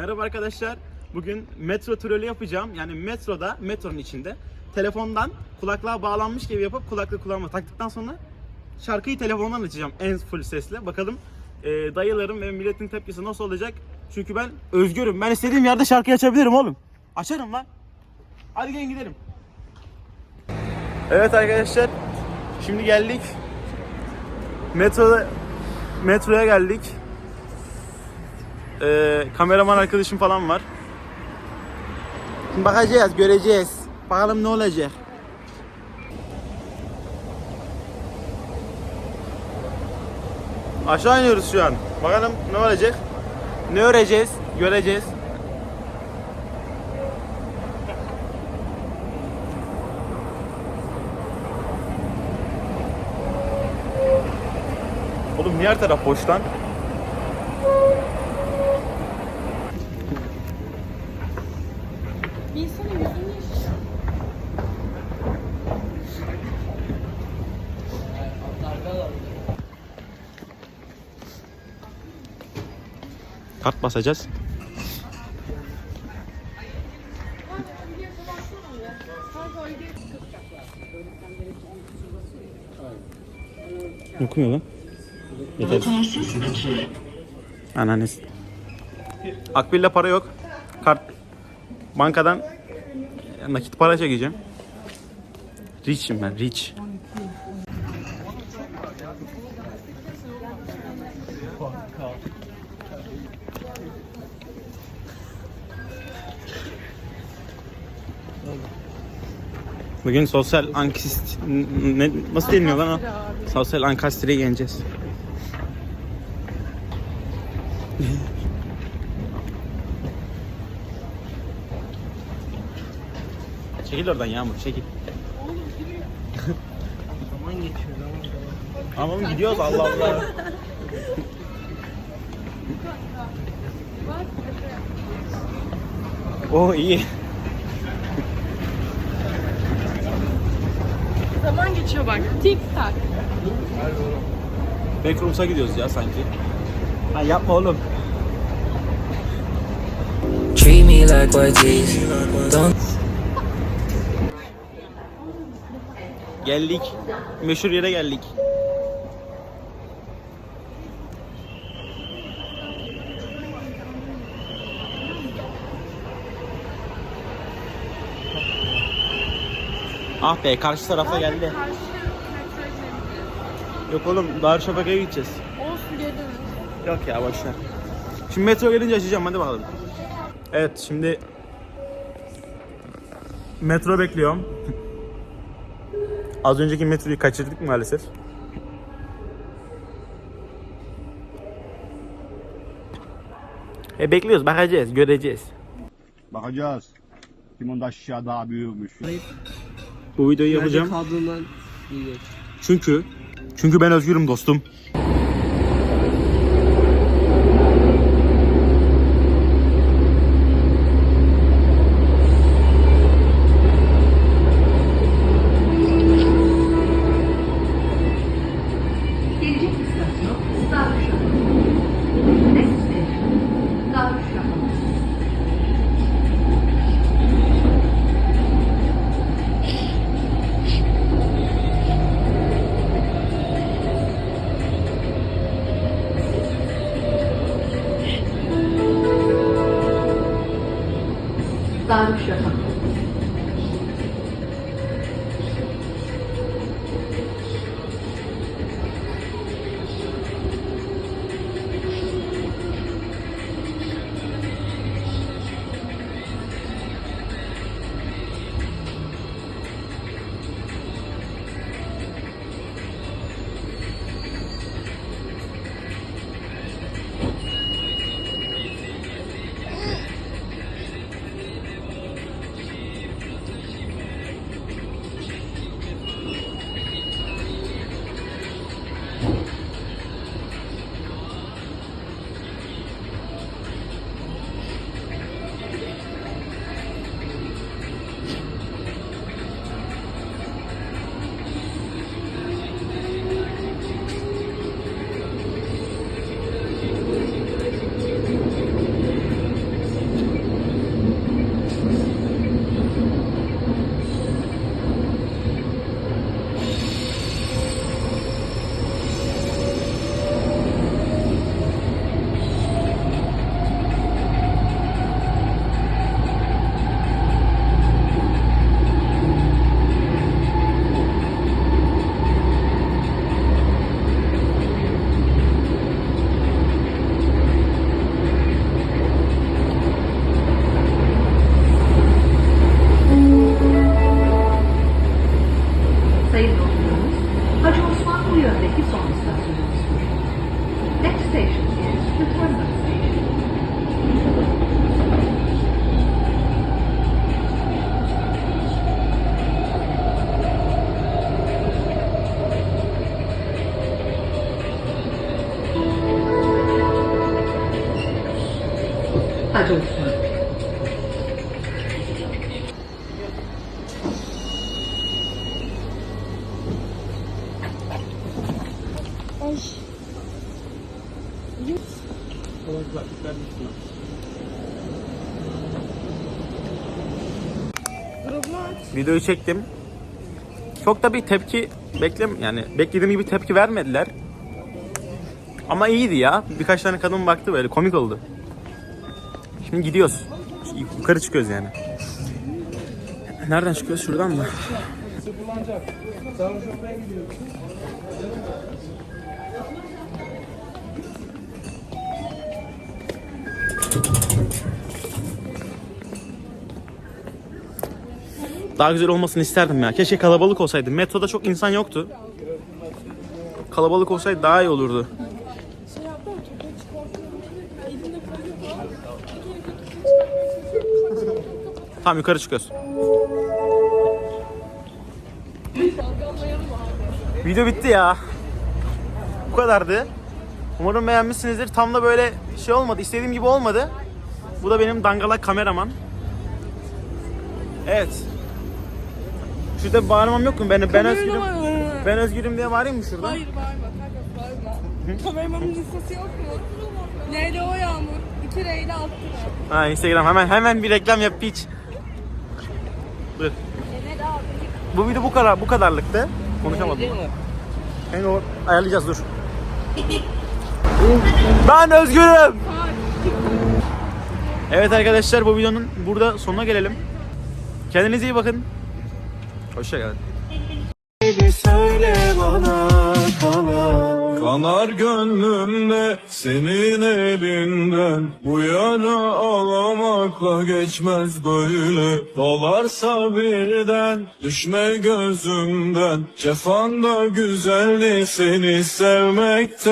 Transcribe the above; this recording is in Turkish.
Merhaba arkadaşlar. Bugün metro trolü yapacağım. Yani metroda, metronun içinde telefondan kulaklığa bağlanmış gibi yapıp kulaklık kulağıma taktıktan sonra şarkıyı telefondan açacağım en full sesle. Bakalım e, dayılarım ve milletin tepkisi nasıl olacak? Çünkü ben özgürüm. Ben istediğim yerde şarkıyı açabilirim oğlum. Açarım lan. Hadi gelin gidelim. Evet arkadaşlar. Şimdi geldik. Metroda metroya geldik. Ee, kameraman arkadaşım falan var. Şimdi bakacağız, göreceğiz. Bakalım ne olacak. Aşağı iniyoruz şu an. Bakalım ne olacak? Ne öreceğiz? Göreceğiz. Oğlum niye her taraf boş lan? İnsanın yüzünü yaşıyor. Kart basacağız. Okumuyor lan. Yeter. Ananız. Akbil'de para yok. Kart bankadan nakit para çekeceğim. Rich'im ben, rich. Bugün sosyal ankist ne, nasıl deniliyor lan o? Sosyal ankastriye geleceğiz. Çekil oradan Yağmur çekil. Zaman geçiyor zaman. Ama oğlum gidiyoruz Allah Allah. oh iyi. Zaman geçiyor bak. Tik tak. Backrooms'a gidiyoruz ya sanki. Ha yapma oğlum. Treat me like white teeth. Don't Geldik. Meşhur yere geldik. Ah be karşı tarafa geldi. Karşı. Yok oğlum Darüşşafaka'ya gideceğiz. Olsun geri döneriz. Yok ya boşver. Şimdi metro gelince açacağım hadi bakalım. Evet şimdi metro bekliyorum. Az önceki metroyu kaçırdık maalesef. E bekliyoruz bakacağız göreceğiz. Bakacağız. Kim onda aşağı daha büyükmüş. Bu videoyu yapacağım. Çünkü çünkü ben özgürüm dostum. Next station is the Terminal Station. adulthood. Hadi Osman. Videoyu çektim. Çok da bir tepki beklem yani beklediğim gibi tepki vermediler. Ama iyiydi ya. Birkaç tane kadın baktı böyle komik oldu. Şimdi gidiyoruz. Yukarı çıkıyoruz yani. Nereden çıkıyoruz? Şuradan mı? Daha güzel olmasını isterdim ya. Keşke kalabalık olsaydı. Metroda çok insan yoktu. Kalabalık olsaydı daha iyi olurdu. Tamam yukarı çıkıyoruz. Video bitti ya. Bu kadardı. Umarım beğenmişsinizdir. Tam da böyle şey olmadı. istediğim gibi olmadı. Bu da benim dangalak kameraman. Evet. Şurada bağırmam yok mu? Ben, ben özgürüm. Ben özgürüm diye bağırayım mı şurada? Hayır bağırma kanka bağırma. Kameramanın listesi yok mu? Leyla o Yağmur. 2 Leyla 6 Ha Instagram hemen hemen bir reklam yap piç. Buyur. Bu video bu kadar bu kadarlıktı. Konuşamadım. Yani o ayarlayacağız dur. Ben özgürüm. Evet arkadaşlar bu videonun burada sonuna gelelim. Kendinize iyi bakın. Hoşçakalın. söyle bana kalan. Kanar gönlümde senin elinden. Bu yara ağlamakla geçmez böyle. Dolarsa birden düşme gözümden. Cefan da güzeldi seni sevmekte